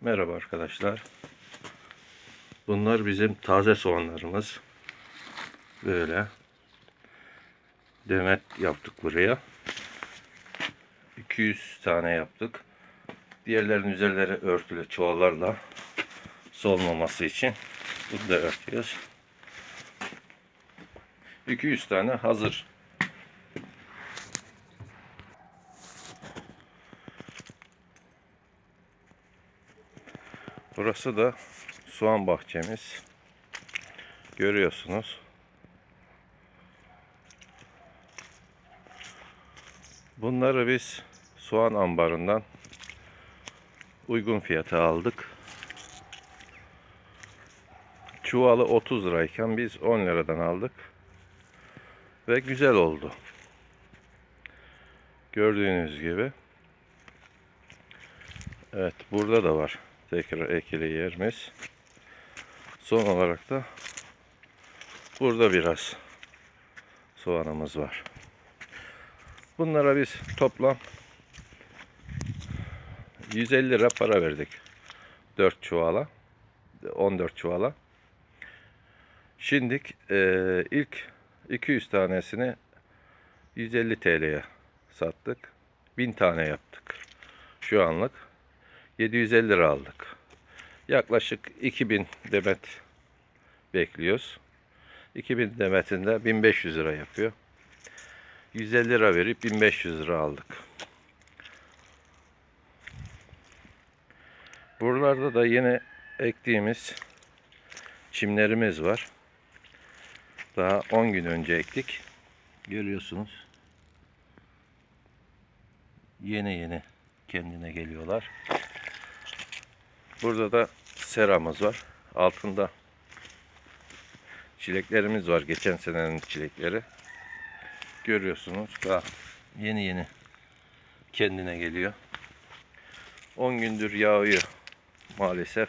Merhaba arkadaşlar. Bunlar bizim taze soğanlarımız. Böyle demet yaptık buraya. 200 tane yaptık. Diğerlerinin üzerleri örtülü çuvallarla solmaması için bunu da örtüyoruz. 200 tane hazır. Burası da soğan bahçemiz. Görüyorsunuz. Bunları biz soğan ambarından uygun fiyata aldık. Çuvalı 30 lirayken biz 10 liradan aldık. Ve güzel oldu. Gördüğünüz gibi. Evet burada da var tekrar ekili yerimiz. Son olarak da burada biraz soğanımız var. Bunlara biz toplam 150 lira para verdik. 4 çuvala. 14 çuvala. Şimdi eee, ilk 200 tanesini 150 TL'ye sattık. 1000 tane yaptık. Şu anlık 750 lira aldık. Yaklaşık 2000 demet bekliyoruz. 2000 demetinde 1500 lira yapıyor. 150 lira verip 1500 lira aldık. Buralarda da yine ektiğimiz çimlerimiz var. Daha 10 gün önce ektik. Görüyorsunuz. Yeni yeni kendine geliyorlar. Burada da seramız var. Altında çileklerimiz var. Geçen senenin çilekleri. Görüyorsunuz daha yeni yeni kendine geliyor. 10 gündür yağıyor maalesef.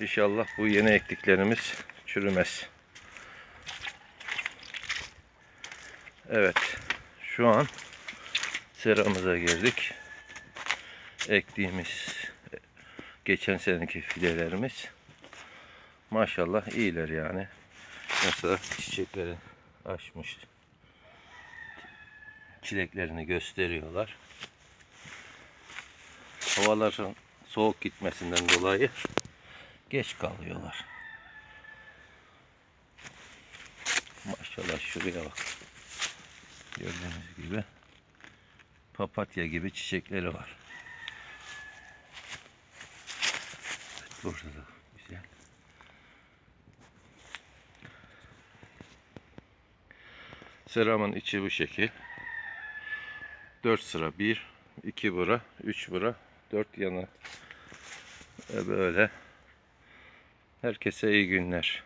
İnşallah bu yeni ektiklerimiz çürümez. Evet. Şu an seramıza girdik. Ektiğimiz geçen seneki fidelerimiz maşallah iyiler yani. Mesela çiçekleri açmış. Çileklerini gösteriyorlar. Havaların soğuk gitmesinden dolayı geç kalıyorlar. Maşallah şuraya bak. Gördüğünüz gibi papatya gibi çiçekleri var. Burada da güzel. Seramın içi bu şekil. 4 sıra 1, 2 bura, 3 bura, 4 yana. Ve böyle. Herkese iyi günler.